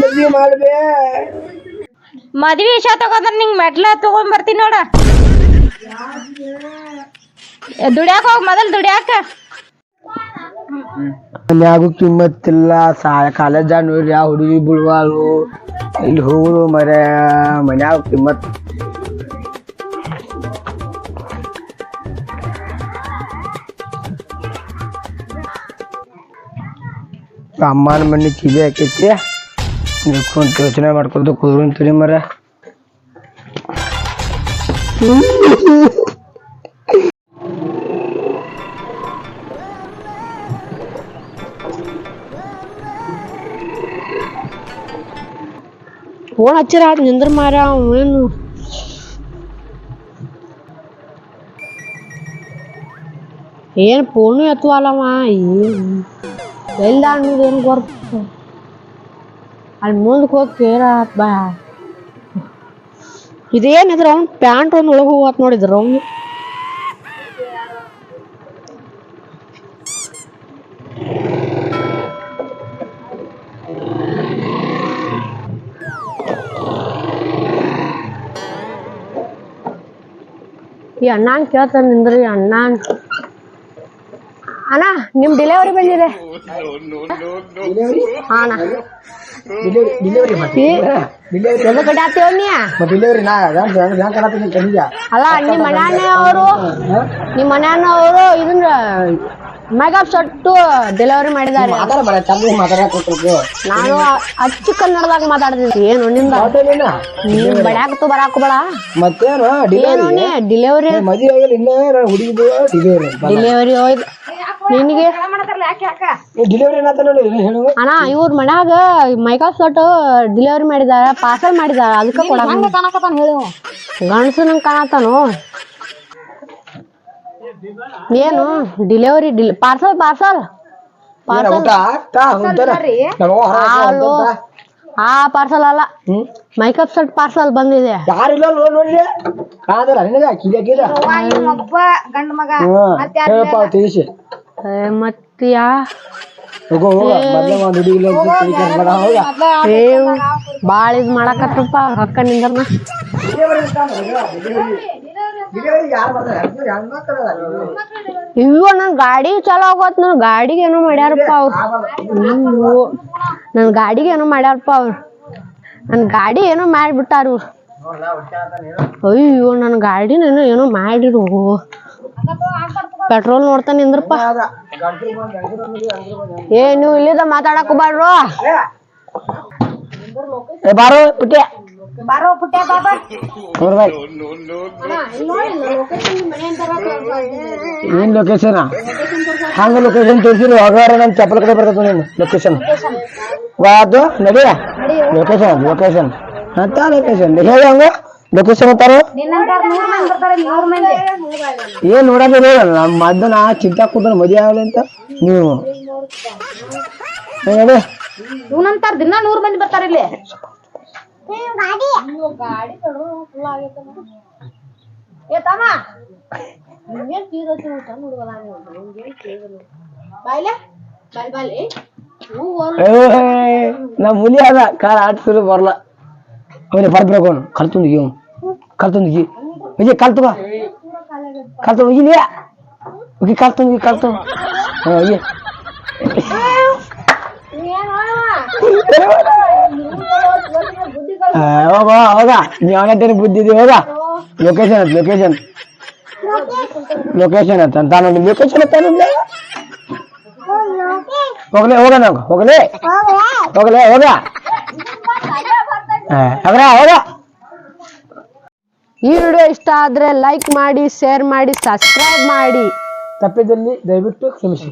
ಮದ್ವಿ ಮಾಡ್ಬೇ ಮದ್ವಿ ವಿಷಯ ತಗೋದ್ರ ನಿಂಗ್ ಮೆಟ್ಲ ತಗೊಂಡ್ ಬರ್ತೀನಿ ನೋಡ. ದುಡ್ಯಾಕ ಹೋಗ್ ಮೊದಲ್ ದುಡ್ಯಾಕ. ಮನ್ಯಾಗೂ ಕಿಮ್ಮತ್ತಿಲ್ಲ. ಸಾ ಕಾಲೇಜ್ ನೋಡ್ರಿ ಯಾವ ಹುಡುಗಿ ಬಿಡ್ವಾಳು ಇಲ್ಲಿ ಹೋಗುದು ಮರ ಮನ್ಯಾಗ ಕಿಮ್ಮತ್. ಅಮ್ಮನ ಮನೆ ಕಿವಿ ಹಾಕೈತಿ ನಿಲ್ಕೊಂತ ಯೋಚನೆ ಮಾಡ್ಕೊತ ಕೂದ್ರಂತೀರಿ ಮರ ಫೋನ್ ಹಚ್ಚಿರ ನಿಂದ್ರ ಮಾರ ಏನು ಏನ್ ಫೋನು ಎತ್ತುವಲ್ಲವ ಏನು ಎಲ್ಲ ಅನ್ನೋದು ಏನು ಗೊತ್ತ ಅಲ್ಲಿ ಮುಂದಕ್ಕೆ ಹೋಗಿ ಕೇರ ಬಾ ಇದೇನಿದ್ರ ಅವ್ನು ಪ್ಯಾಂಟ್ ಒಂದು ಒಳಗೆ ಹೋಗತ್ ನೋಡಿದ್ರ ಅವ್ನು ಈ ಅಣ್ಣನ್ ಕೇಳ್ತಾನೆ ನಿಂದ್ರಿ ಅಣ್ಣನ್ ಅಣ್ಣ ನಿಮ್ ಡೆಲಿವರಿ ಬಂದಿದೆ. ಅಣ್ಣ. ಡೆಲಿವರಿ ಎಲ್ಲ ಕಡೆ ನೀ? ಡಿಲಿವರಿ ನಾ ಅಲ್ಲ ನಿಮ್ ಮನೆಯವರು ಅವರು. ನಿಮ್ ಅಣ್ಣವರು ಅವರು ಇದನ್ನ ಮೇಕಪ್ ಸೊಟ್ಟು ಡೆಲಿವರಿ ಮಾಡಿದ್ದಾರೆ. ನಾನು ಅಚ್ಚು ಕನ್ನಡದಾಗ ಮಾತಾಡ್ತೀನಿ ಏನು ನಿಂದ ನೀನ್ ಬಡ್ಯಾಕತ್ತು ಬರಾಕ ಬೇಡ. ಮತ್ತೇನು? ಡೆಲಿವರಿ ಡಿಲಿವರಿ ಡೆಲಿವರಿ ಹೋಯ್ತು. ನಿನಗೆ? ಡಿಲಿವರಿ ಹೇಳು ಅಣ್ಣ ಇವ್ರ ಮನ್ಯಾಗ ಮೈಕಪ್ ಸೊಟ್ಟು ಡೆಲಿವರಿ ಮಾಡಿದಾರ ಪಾರ್ಸಲ್ ಮಾಡಿದಾರ ಅದಕ್ಕೆ ಕೊಡಕ ಗಂಡಸು ನಂಗೆ ಕಾಣತ್ತಾನು? ಏನು? ಡೆಲಿವರಿ ಡಿಲ್ ಪಾರ್ಸಲ್ ಪಾರ್ಸಲ್ ಆ ಪಾರ್ಸಲ್ ಅಲ್ಲ. ಮೈಕಪ್ ಸೆಟ್ ಪಾರ್ಸಲ್ ಬಂದಿದೆ. ಯಾರಿಲ್ಲ ನೋಡ್ ನೋಡ್ರಿ ಕಾದಲ್ಲ ನಿನಗ? ಕಿದೆ ಕಿದ ಹ್ಮ್. ಹೇಳಪ್ಪ ತಿಳಿಸಿ. ಹೋಗೋ ಹೋಗ ಮೊದ್ಲ ಒಂದ್ ಹೋಗ. ಏ ಭಾಳ ಇದು ಮಾಡಕತ್ತಪ್ಪ ರೊಕ್ಕ ನಿಂದ್ರನ. ಹೆಣ್ಮಕ್ಳು ನನ್ ಗಾಡಿ ಚಲೋ ಆಗೋತ್ ನನ್ ಗಾಡಿಗೆ ಏನೋ ಮಾಡ್ಯಾರಪ್ಪ ಅವ್ರು. ನನ್ ಗಾಡಿಗೆ ಏನೋ ಮಾಡ್ಯಾರಪ್ಪ ಅವ್ರು. ನನ್ ಗಾಡಿ ಏನೋ ಮಾಡ್ಬಿಟ್ಟಾರು ಅಯ್ಯೋ ನನ್ ಗಾಡಿನೇನೋ ಏನೋ ಮಾಡಿರು. ಪೆಟ್ರೋಲ್ ನೋಡ್ತಾ ನಿಂದ್ರಪ್ಪ. ಏ ನೀವು ಇಲ್ಲಿದ ಮಾತಾಡಕ್ ಬಾಡ್ರು ಏ ಬಾರೋ ಪುಟ್ಯ. ಬಾರೋ ಪುಟ್ಯ ಬಾಬಾ ಏನ್ ಲೊಕೇಶನ್ ಹಂಗ ಲೊಕೇಶನ್ ತೋರಿಸಿರು ಹೊರಗಾರ ನನ್ ಚಪ್ಪಲ್ ಕಡೆ ಬರ್ತದ ನೀನು ಲೊಕೇಶನ್ ವಾದು ನಡಿಯ. ಲೊಕೇಶನ್ ಲೊಕೇಶನ್ ಅಂತ ಲೊಕೇಶನ್ ಹೇಳಿ ಹಂಗ. ಲೊಕೇಶನ್ ಅಂತಾರ? ಏನ್ ನೋಡಲ್ಲ ನಮ್ಮ ಮದ್ದನ ಚಿಂತಾ ಕೂತಾನ ಮದುವೆ ಆಗಲಿ ಅಂತ ನೀವು. ಇವ್ನಂತಾರ ದಿನ ನೂರ್ ಮಂದಿ ಬರ್ತಾರ ಇಲ್ಲಿ. ಏ ತಮ್ಮ ನಿಂಗೇನ್ ತೀರ ಸಣ್ಣ ಹುಡುಗಲ್ಲ ಬಾಯ್ಲೆ ಬಾಯ್ ಬಾಯ್ಲಿ ಏ, ನಮ್ಮ ಹುಲಿ ಅದ ಕಾಲ ಆಡ್ಸಿದ್ರು ಬರಲ್ಲ ಅವನಿಗೆ ಬರ್ಬೇಕು ಅವನು. ಕಲ್ತೊಂದು ಇವ್ ಕಲ್ತೊಂದು ಇ ವಿಜಯ್ ಕಲ್ತುಗ ಕಲ್ತು ಇಲ್ಲಿ ಓಕೆ ಕಲ್ತೊಂದು ಕಲ್ತು ಹಾಂ ಅಯ್ಯ ಹೋಗ ಹೋಗ. ನೀವು ಅವನ ಬುದ್ಧಿ ಇದೆ, ಹೋಗ. ಲೊಕೇಶನ್ ಅಂತ ಲೊಕೇಶನ್ ಲೊಕೇಶನ್ ಅಂತ ಅಂತ ನೋಡಿ. ಲೊಕೇಶನ್ ಅಂತ ನಿಮ್ದು? ಹೋಗ್ಲಿ ಹೋಗ. ನಾವು ಹೋಗ್ಲಿ ಹೋಗ್ಲಿ. ಹೋಗ ಈ ವಿಡಿಯೋ ಇಷ್ಟ ಆದ್ರೆ ಲೈಕ್ ಮಾಡಿ ಶೇರ್ ಮಾಡಿ ಸಬ್ಸ್ಕ್ರೈಬ್ ಮಾಡಿ. ತಪ್ಪಿದಲ್ಲಿ ದಯವಿಟ್ಟು ಕ್ಷಮಿಸಿ.